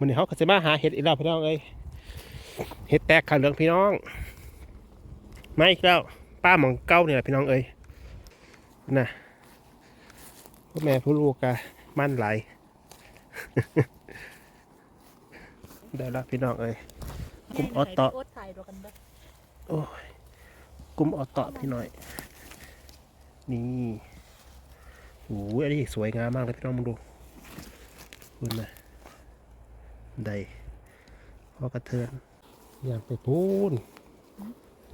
ย่าน้องเอ้ยมันนี้เขาก็จะมาหาเห็ดอีกแล้วพี่น้องเอ้ยเห็ดแตกขาเหลืองพี่น้องมาอีกแล้วป้าหมองเก้าเนี่ยพี่น้องเอ้ยน่ะพ่อแม่ผู้ลูกกะมั่นไหลได้แล้วพี่น้องเอ้ยกลุ่มออตโต้โอ๊ตถ่ายดูกันเด้อโอ้ยกลุ่มออตอพี่หน่อย นี่โอ้ยอันนี้สวยงามมากเลยพี่น้องมึงดูคุณนะ ได้พอกระเทือนอย่างไปพูน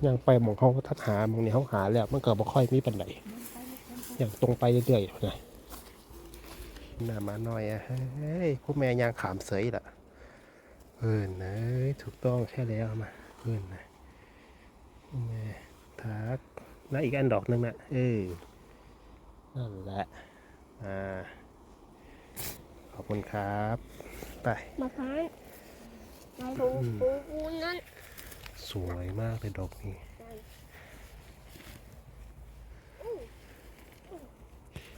อย่างไปหมองเขาทัดหาหมองนี้เขาหาแล้วมันก็บ่ค่อยมีปันไหนอย่างตรงไปเรื่อยๆนะหน้ามาหน่อยอะเฮ้ยพวกแม่ยางขามเสยล่ะเอินนะถูกต้องใช่แล้วมาเอินนะแม่ทักแล้วอีกอันดอกหนึ่งนะเออนั่นแหละอ่าขอบคุณครับ ไป มาพร้าวมาปูปูปูนั่นสวยมากเลยดอกนี้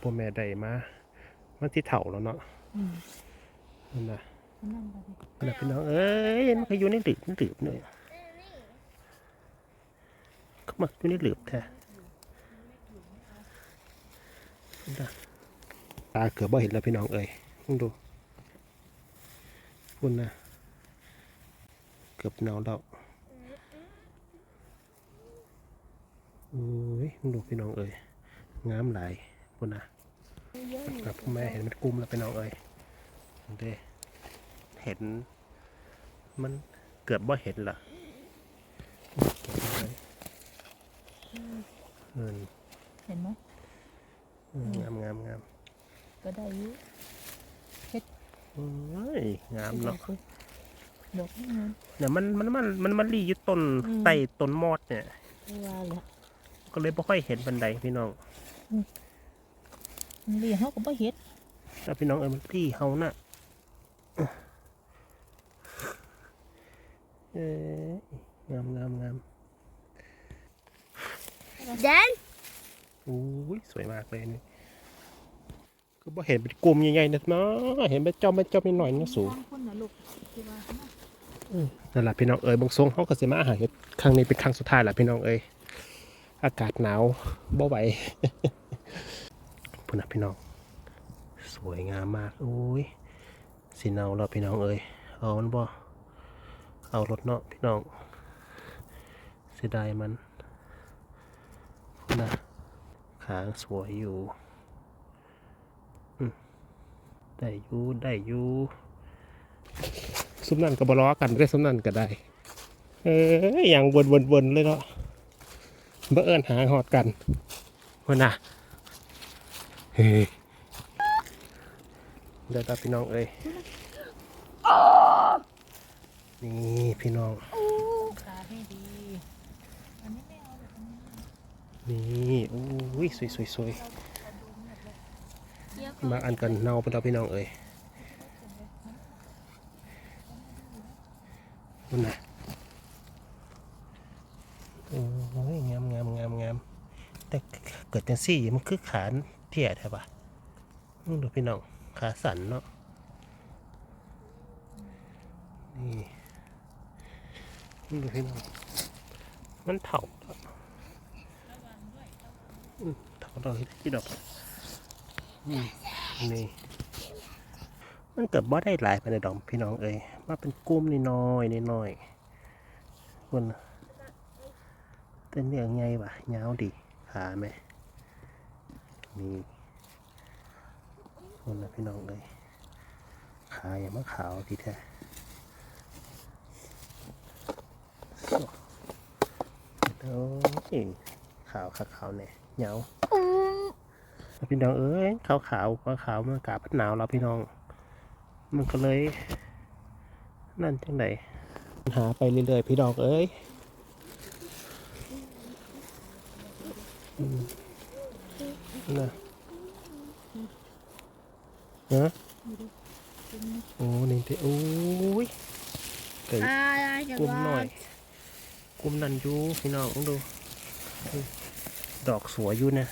พ่อแม่ได้มามันที่เถาแล้วเนาะอืมนั่นนะนั่นไปดินั่นนะพี่น้องเอ้ยมันเคยอยู่ในหลืบในหลืบเนี่ยเข้ามาอยู่ในหลืบแท้นั่นน่ะตาเกือบบ่เห็นแล้วพี่น้องเอ้ยมึงดู คุณนะเกือบเนาแล้วโอ้ยมึงดูพี่น้องเอ้ยงามหลายคุณนะเยอะอยู่ครับพ่อแม่เห็นมันกลุ้มแล้วพี่น้องเอ้ยเด้เห็น มันเกือบบ่เห็นละเก็บไว้เงินเห็นไหมงามงามงามก็ได้อยุโอ้ยงามเนาะดอกนี่งามเนี่ยมันมันมันมันมันรีอยู่ต้นอืมใต้ต้นมอดเนี่ยไม่ว่าแหละก็เลยบ่ค่อยเห็นบันไดพี่น้องมันเรียกเขาก็บ่เฮ็ดแต่พี่น้องเอ้ยมันรีเฮาน่ะเอ้ยงามงามงามแดนอุ้ยสวยมากเลยนี่ ก็บ่เห็นเป็นกลุ่มใหญ่ๆนะเนาะเห็นเป็นจอมเป็นจอมนิดหน่อยนะสูงคนน่ะลูกที่ว่านั่นแหละพี่น้องเอ๋ยบางทรงเขาก็สิมาอาหารเฮ็ดครั้งนี้เป็นครั้งสุดท้ายแหละพี่น้องเอ๋ยอากาศหนาวบ่ไหวพุ่นนะพี่น้อง สวยงามมากโอ้ยสีเนาแล้วพี่น้องเอ๋ยเอามันบ่เอารถเนาะพี่น้องเสียดายมันพุ่นนะขางสวยอยู่อืม ได้อยู่ได้อยู่ซุ้มนั่นก็บล้อกันได้ซุ้มนั่นก็ได้ เอออย่างวนวนวนเลยเนาะเบื่อเอิญหาหอดกันวันน่ะเฮ้ยเดี๋ยวตาพี่น้องเอ้ยนี่พี่น้องตาให้ดีอันนี้ไม่เอาเลยอันนี้นี่อุ้ยสวยส วยสวยเยอะมาอันกันเนาไปแล้วพี่น้องเอ้ยวันนะโอ้ยงามงามงามงามแต่เกิดจังซี่มันคือขาเที่ยใช่ปะมึงดูพี่น้องขาสั่นเนาะนี่มึงดูพี่น้องมันเถาอืมเถาเราที่ดอกอืม นี่มันเกิดบ่ได้หลายไปในดอกพี่น้องเอ้ยมาเป็นกุ้มนิดน้อยนิดน้อยคนน่ะแต่เนี่ยไงวะยาวดีขาไหมนี่คนนะพี่น้องเลยขาอย่างมะขาวดีแท้โอ้ยขาวขาวเนี่ยเหงา พี่น้องเอ้ยขาวขาวขาวขาวมันอากาศมันหนาวแล้วพี่น้อง มันก็เลย นั่นจังไหนหาไปเรื่อยๆพี่น้องเอ้ยอืมนะฮะโอ้นี่เด้โอ้ยเกิดอะไรจะกลุ่มว่าหน่อยกลุ่มนันอยูพี่น้องต้องดู ดอกสวยอยู่นะ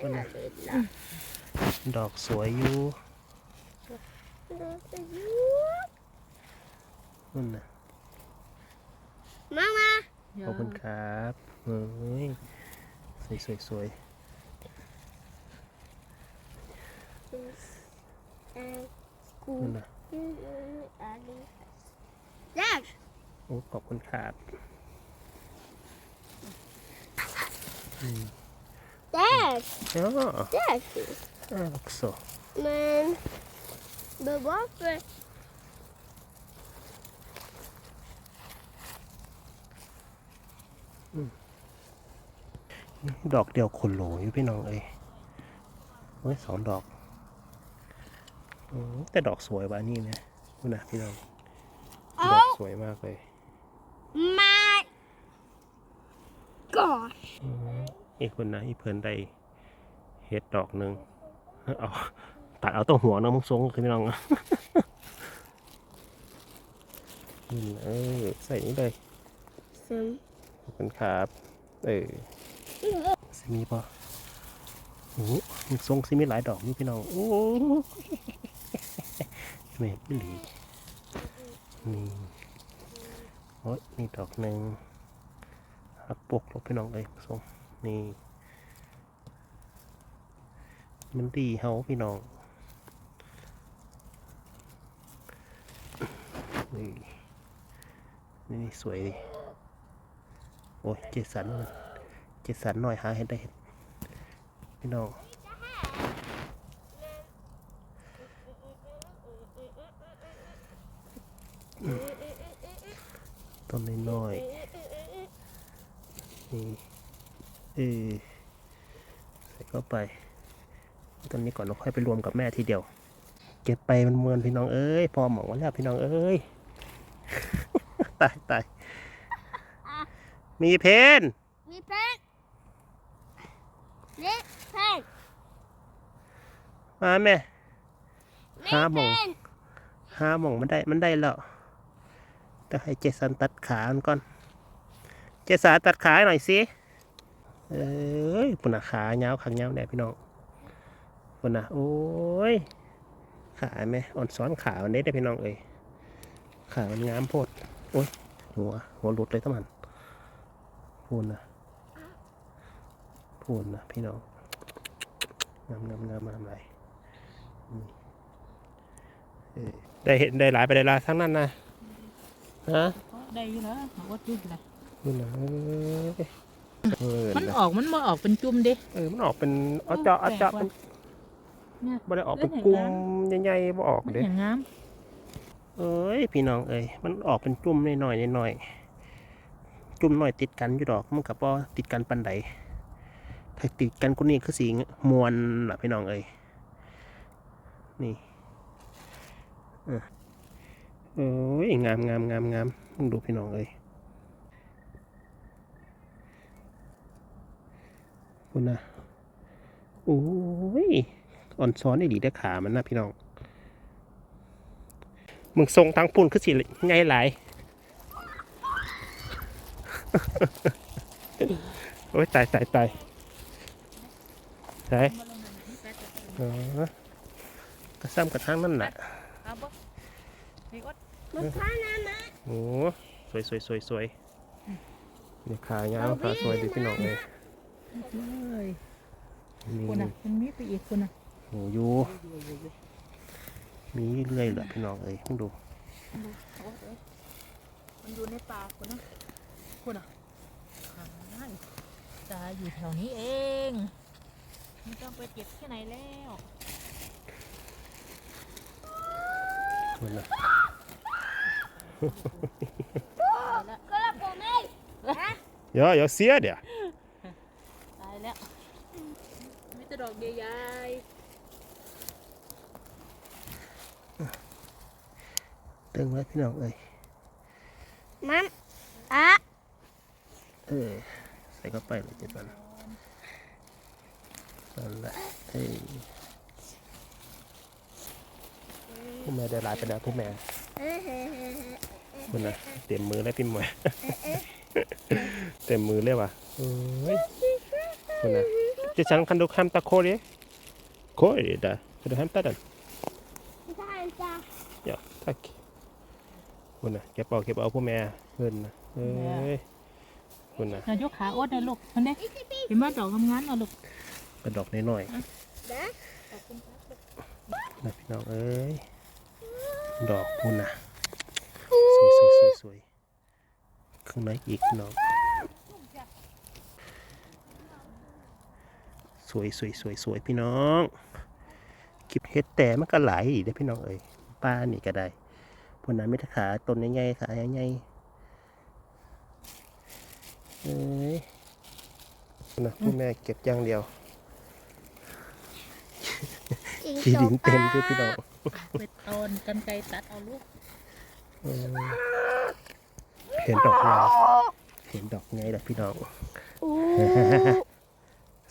คนน่ะดอกสวยอยู่นั่นน่ะมามาขอบคุณครับเฮ้ยสวยสวยสวยนั่นน่ะแดดโอ้ขอบคุณครับอืม แดดอ๋อแดดอ่าลักษณะ men det var för ดอกเดียวขนโหลอยู่พี่น้องเอ้ยเฮ้ยสองดอกอืมแต่ดอกสวยว่ะนี่เนี่ยดูนะพี่น้อง ดอก Oh สวยมากเลย my god อืม อีกคนนะอีเพิ่นได้เห็ดดอกหนึ่งเอาตัดเอาแตัวหัวเนาะมึงทรงคือพี่น้องนี่เออใส่นี่เลย som ขอบคุณครับ เออสิมีปะโอ้โหมึงทรงสิมีหลายดอกนี่พี่น้องโอ้แม่ไม่หลีนี่โอ้ยนี่ดอกหนึ่งหักปกหลบพี่น้องเลยทรง นี่ มันดีเฮาพี่น้อง นี่นี่สวยดิโอ้ยเจสันมันเจสันหน่อยหาเห็ดได้เห็ดพี่น้องต้นน้อยๆนี่ เออใส่เข้าไปต้นนี้ก่อนเราค่อยไปรวมกับแม่ทีเดียว เก็บไปมันเมือนพี่น้องเอ้ยพอหมองไว้แล้วพี่น้องเอ้ยตายตายมีเพน vi pen vi pen มาแม่ vi Hả, mù. pen หาหมองมันได้มันได้แล้วจะให้เจสันตัดขามันก่อน เจสันตัดขาให้หน่อยสิ เอ้ยปุ่นขาเงาขังเงาแน่พี่น้องปุ่นน่ะโอ้ย ขาแม่อ่อนซ้อนขามันได้ได้พี่น้องเอ้ยขามันงามโพดโอ้ยหัวหัวหลุดเลยทั้งมันพูนนะพูนนะพี่น้องงามงามงามงามอืมเอ้ยได้เห็นได้หลายไปได้หลายทั้งนั้นนะฮะได้อยู่แล้ววัดอยู่นะพูนนะ เอ้ยเออมันนะออกมันมาออกเป็นจุ่มดิเออมันออกเป็นเอาเจาะเอาเจาะแปลมักนว่ะเนี่ยบ่ได้ออกเป็นแล้วเห็นกลุ่มแล้วใหญ่ๆบ่ออกมันเด้ อย่างงามเอ้ยพี่น้องเอ้ยมันออกเป็นจุ่มหน่อยๆหน่อยๆจุ่มหน่อยติดกันอยู่ดอกมันกับบ่ติดกันปันใดถ้าติดกันกูนี่คือสีมวนล่ะพี่น้องเอ้ยนี่เออเอ้ยงามงามงามงามมึงดูพี่น้องเอ้ย คุณนะโอ้ยอ่อนซ้อนไอ้ดีได้อขามันนะพี่น้องมึงทรงทั้งปุ่นคือสิไงหลายโอ้ยตายตายตายใช่อ๋อกระซ้ำกระทั่งนั่นแหละเอาบ่นี่ก็มันพานามาโอ้สวยสวยสวยสวยนี่ขายาวขาสวยดีพี่น้องเลย เลยมีคุณน่ะมันมีไปอีกคุณน่ะหมูยูมีเรื่อยเหรอพี่น้องเอ้ยมึงดู มันอยู่ในป่าคุณน่ะคุณน่ะหายตาอยู่แถวนี้เองไม่ต้องไปเก็บที่ไหนแล้วมันนะก็ละผมเองเดี๋ยวเดี๋ยวเสียเดี๋ยว ตายแล้วมีแต่ดอกใหญ่ ตึงไว้พี่น้องเอ้ยมันอะเออใส่เข้าไปเลยเจ็ดวันนั่นแหละเฮ้ยผู้แม่ได้หลายไปแล้วผู้แม่เฮ้เฮ้เฮ้คุณนะเต็มมือแล้วพี่หมวยเต็มมือเลยว่ะเอ้ยคุณนะ sen kan du hämta korg. Korg där. Kan du hämta den? ใช่จ้ะ Ja, tack. คุณนะเก็บเอาเก็บเอาผู้แม่เพิ่นนะเอ้ยคุณนะนายกขาอดนะลูกมันเด้เห็นว่าดอกงามๆนะลูกกระดอกน้อยเด้อๆนะพี่น้องเอ้ยดอกคุณนะสวยสวยสวยสวยข้างในอีกพี่น้องสวยสวยสวยสวยพี่น้องเก็บเห็ดแต่มันก็หลายอีกเด้อพี่น้องเอ้ยป้านี่ก็ได้ พุ่นนะไม่ได้ขาต้นใหญ่ๆขาใหญ่ๆเอ้ยพุ่นนะผู้แม่เก็บอย่างเดียวจิงที่โตดินเต็มปด้วยพี่น้องไปตอนกันไกรตัดเอาลูกเออเห็นดอกไงเห็นดอกไงล่ะพี่น้องอู้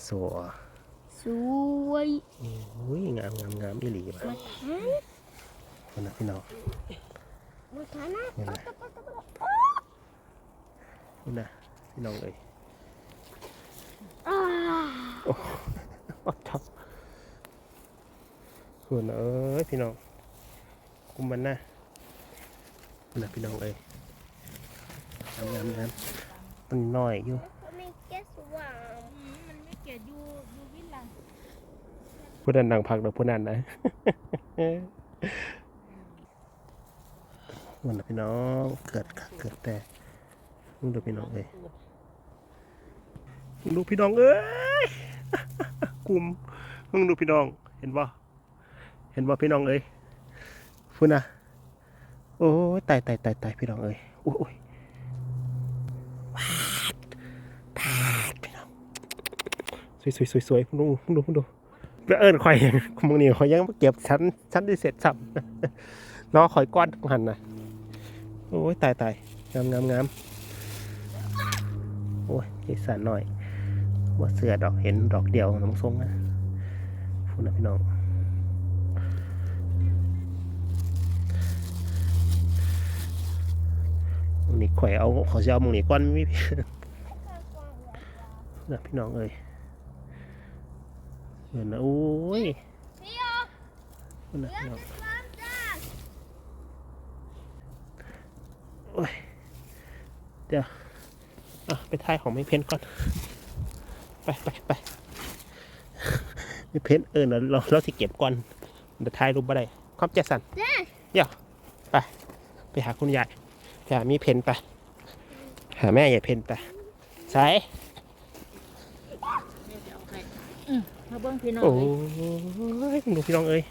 สวยสวยโอ้ยงามงามงามอีหลีมาคนนะพี่น้องมือขา นะนี่นะคนนะพี่น้องเอ้ยอ่าโอ้ทับคนเอ้ยพี่น้องกุมมันนะคนนะพี่น้องเอ้ยงามงามงามมันน้อยอยู่ไม่แก้สว่างมันไม่เกียดอยู่อยู่วิลลังผู้นั้นนั่งพักเดี๋ยวผู้นั้นนะ มันนะพี่น้องเกิดค่ะเกิดแต่มึงดูพี่น้องเอ้ยมึงดูพี่น้องเอ้ยกลุ่มมึงดูพี่น้อง เห็นบ่เห็นบ่พี่น้องเอ้ยพูดนะโอ้ยตายตายตายตายพี่น้องเอ้ยโอ้ยโอ้ยว้าวพาดพี่น้องสวยสวยสวยสวยมึงดูมึงดูมึงดูไปเอิญข่อยมึงนี่ข่อยยังเก็บชั้นชั้นที่เสร็จสับรอข่อยก้อนหันนะ โอ้ยตายตายงามงามงามโอ้ยไอสารหน่อยว่าเสือดอกเห็นดอกเดียวน้องทรงนะพูดนะพี่น้องมึงนี่ข่อยเอาขอจะเอามึงนี่ก้อนไม่พี่นะพี่น้องเอ้ยเห็นนะโอ้ยพี่โอพูดนะพี่น้อง น้ำจ้า โอ้ ยเดี๋ยวอะไปทายของไม่เพ้นก่อน ไปไปไปไม่เพ้นเออเราเราเราสิเก็บก่อนเดี๋ยวทายรูปบ่ได้ความใจสั่นเด้อเดี๋ยวไปไปหาคุณยายไปหามีเพ้นไป หาแม่ยายเพ้นไปใส่เดี๋ยวจะเอาให้อืมมาเบิ้งพี่น้องโอ้เลยยดูพี่น้องเอ้ย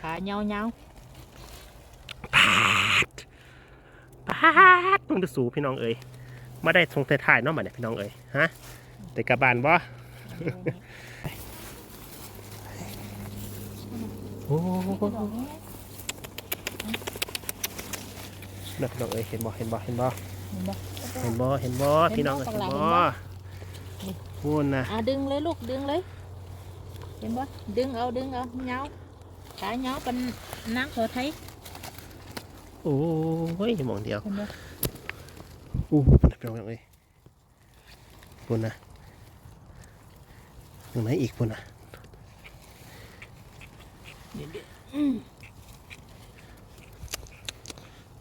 ขาเงาเงา ปาดปา ดมึงดูสูพี่น้องเอ้ยมาได้ทรงถ่ายๆเนาะมาเนี่ยพี่น้องเอ้ยฮะแต่กลับบานบ่โอ้ๆดอกนี้นะพี่น้องเอ้ยเห็นบ่เห็นบ่เห็นบ่เห็นบ่เห็นบ่เห็นบ่พี่น้องเอ้ยเห็เห็นนบ่บ่เห็นบ่พูนนะอะดึงเลยลูกดึงเลยเห็นบ่ดึงเอาดึงเอาเงาขาเงาเป็นนางขอไทยโอ้ยมองเดียว เห็นบ่อู้นะพี่น้องเอ้ยพูนนะตรงไหนอีกพูนนะ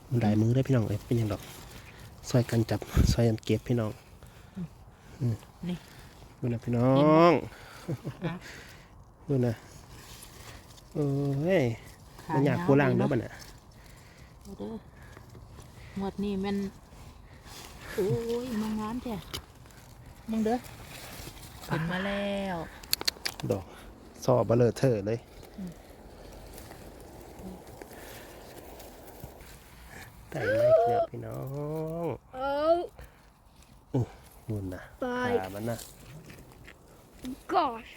มันได้มือได้พี่น้องเอ้ยเป็นยังดอกซอยกันจับซอยกันเก็บพี่น้องนี่พูนะพี่น้องอะพูนนะโอ้ยมันอยากเงกูล่างเด้อเนาะบัดน่ะเอาเด้อหมดนี่มัน โอ้ยมางามแท้มึงเด้อเห็นมาแล้วดอกซอเบลอเธอเลย แต่ไม่เกี่ยวพี่น้องโอ้นู่นนะไปขามันนะ gosh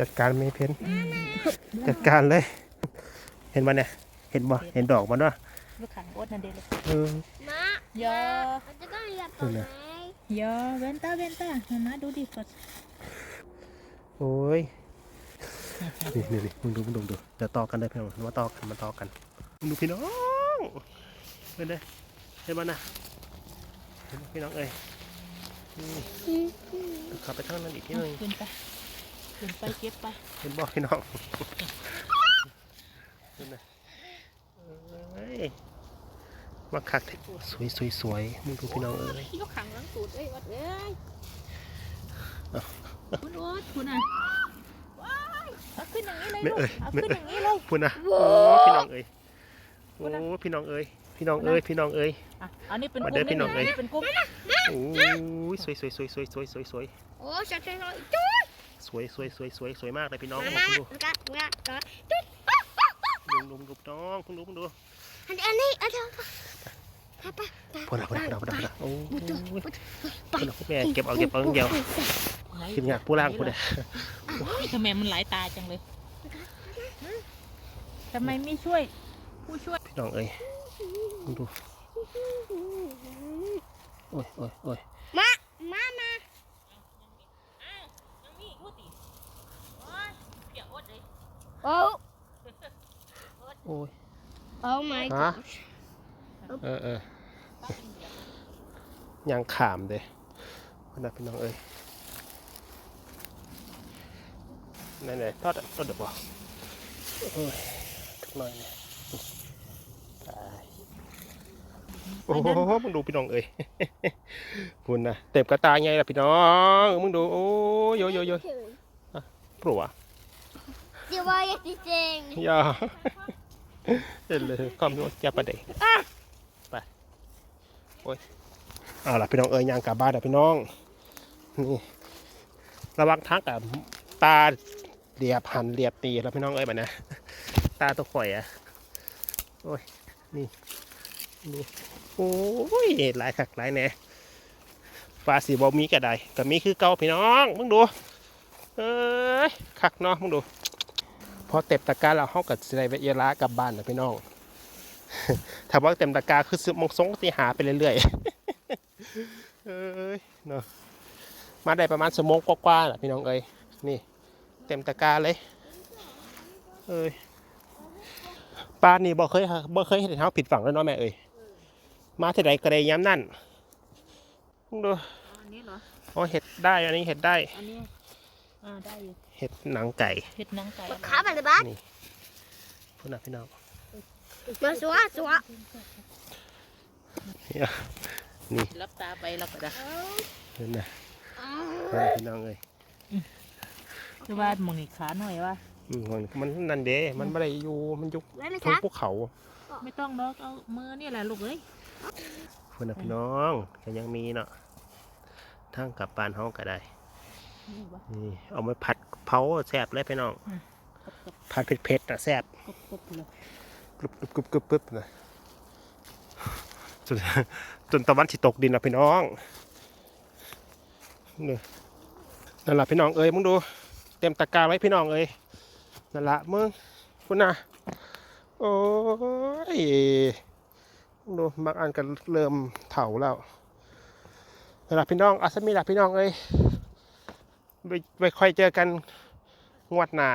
จัดการไม่เพ้นจัดการเลย เห็นมันเนี่ย เห็นบ่เห็นดอกมันวะลูกขังอดนั่นเด้อลูกเออ มาเยอะมันจะต้องอยากตรงไหนเยอะเว้นตาเว้นตามามาดูดิกดโอ้ย นี่นี่นี่มึงดูมึงดูมึงดูเดี๋ยวต่อกันได้พี่น้องมาต่อกันมาต่อกันมึงดูพี่น้องเป็นไงเห็นมันนะเห็นบ่พี่น้องเอ้ยนี่ขับไปทางนั้นอีกทีหนึงขึ้นไปขึ้นไปเก็บไปเห็นบ่พี่น้องเห็นไหมเอ้ย มาคักเถอะสวยสวยสวยมึงดูพี่น้องเอ้ยยกขังหลังสูดเอ้ยวัดเอ้ยคุณโอ๊ตคุณอะว้ายเอาขึ้นอย่างนี้เลยไม่ลูกเอ้ยเอาไม่ขึ้นเอ้อยย่างนี้เลยพูดนะโอ้พี่น้องเอ้ยโอ้พี่น้องเอ้ยพี่น้องเอ้ยพี่น้องเอ้ยอะอันนี้เป็นมากุ้งเด้อพี่น้องเอ้ยนี่เป็นกุ้งโอ้ยสวยสวยสวยสวยสวยสวยสวยโอ้ชัดๆเลยจุ๊ดสวยสวยสวยสวยสวยมากเลยพี่น้องมาคุณมาดูกะกะกะดูดูดูน้องคุณดูคุณดูอันนี้อันนี้ พูดนะพูดนะพูดนะพูดนะโอ้ยมุดมุดพูดนะแม่เก็บเอาเก็บเอาเดียวไหนกินงานผู้ล่างพูดเลยทำไมมันหลายตาจังเลยทำไมไม่ช่วย ผู้ช่วยพี่น้องเอ้ยคุณดูโอ้ยโอ้ยโอ้ยมามามาอ้าวยังมีพูดดิโอ้ยเปียกอดเลยโอ้โอ้ยโอ้ my ฮะ god เออเออป้าเป็นเบียร์ยังขามเลยพูดนะพี่น้องเอ้ยไหนไหนทอดทอดเดี๋ยวบอกโอ้ยทุกหน่อยเนี่ยตายโอ้โหมึงดูพี่น้องเอ้ยพูดนะเต็มกระตาไงล่ะพี่น้องมึงดูโอ้ยโยโยโยปลัวเดี๋ยวว่าอย่างจริงอย่าเห็นเลยความรู้แกประเดี๋ยวไป โอ้ยเอาล่ะพี่น้องเอ้ยยางกลับบ้านแล้วพี่น้องนี่ระวังทักกับตาเหลียบหันเหลียบตีแล้วพี่น้องเอ้ยแบบนะตาตัวข่อยอะโอ้ยนี่นี่โอ้ยหลายคักหลายแน่ฟ้าสีบอมีกระไดกับมีคือเก่าพี่น้องมึงดูเอ้ยคักเนาะมึงดูพอเต็มตะการเราเข้ากับสิได้เวเยลากลับบ้านนะพี่น้อง ถ้าว่าเต็มตะกร้าคือซื้อมงสงสีหาไปเรื่อยๆเอ้ยเนาะมาได้ประมาณสมงกว่าๆแหละพี่น้องเอ้ยนี่ เต็มตะกร้าเลยเอ้ยปลานี่บ่เคยบ่เคยเห็นเท้าผิดฝั่งแล้วเนาะแม่เอ้ยมาที่ไหนก็ได้ย้ำนั่นมึงดูอันนี้เหรออ๋อเห็ดได้อันนี้เห็ดได้อันนี้อ่าได้อยู่เห็ดหนังไก่เห็ดหนังไก่ๆขาไปเลยบ้านพุ่นนะพี่น้อง มาสัวสัวรับตาไปรับไปได้เห็นไหมเออพี่น้องเอ้ยคือว่าหมึงนี่ขาหน่อยวะอืมมันมันนั่นเด้มันไม่ได้อยู่มันอยุกได้ไหมทั้งคะภูเขา ไม่ต้องดอกเอามือนี่แหละลูกเอ้ยพุ่นนะพี่น้องก็ยังมีเนาะทั้งกลับบ้านเฮาก็ได้นี่วะนี่เอามาผัดเผาแซ่บเลยพี่น้องกบกบผัดเผ็ดๆนะแซ่บ กรุบกรุบกรุบกรุบกรุบนะจนจนตะวันสิตกดินนะพี่น้องนี่นั่นละพี่น้องเอ้ยมึงดู เต็มตะกร้าไว้พี่น้องเอ้ยนั่นละมึงคุณน่ะโอ้ยมึงดูบางอันก็เริ่มเถาแล้วนั่นละพี่น้องอาสมีละพี่น้องเอ้ยไปไปค่อยเจอกันงวดหน้า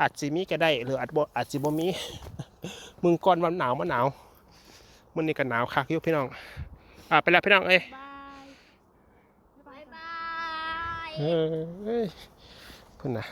อาจสิมีก็ได้ หรืออาจบ่อาจสิบ่มี มึงก่อนวันหนาวมาหนาวมันนี่ก็หนาวคักอยู่พี่น้องอ่าไปแล้วพี่น้องเอ้ยบายบายบายเฮ้ยเพิ่นน่ะ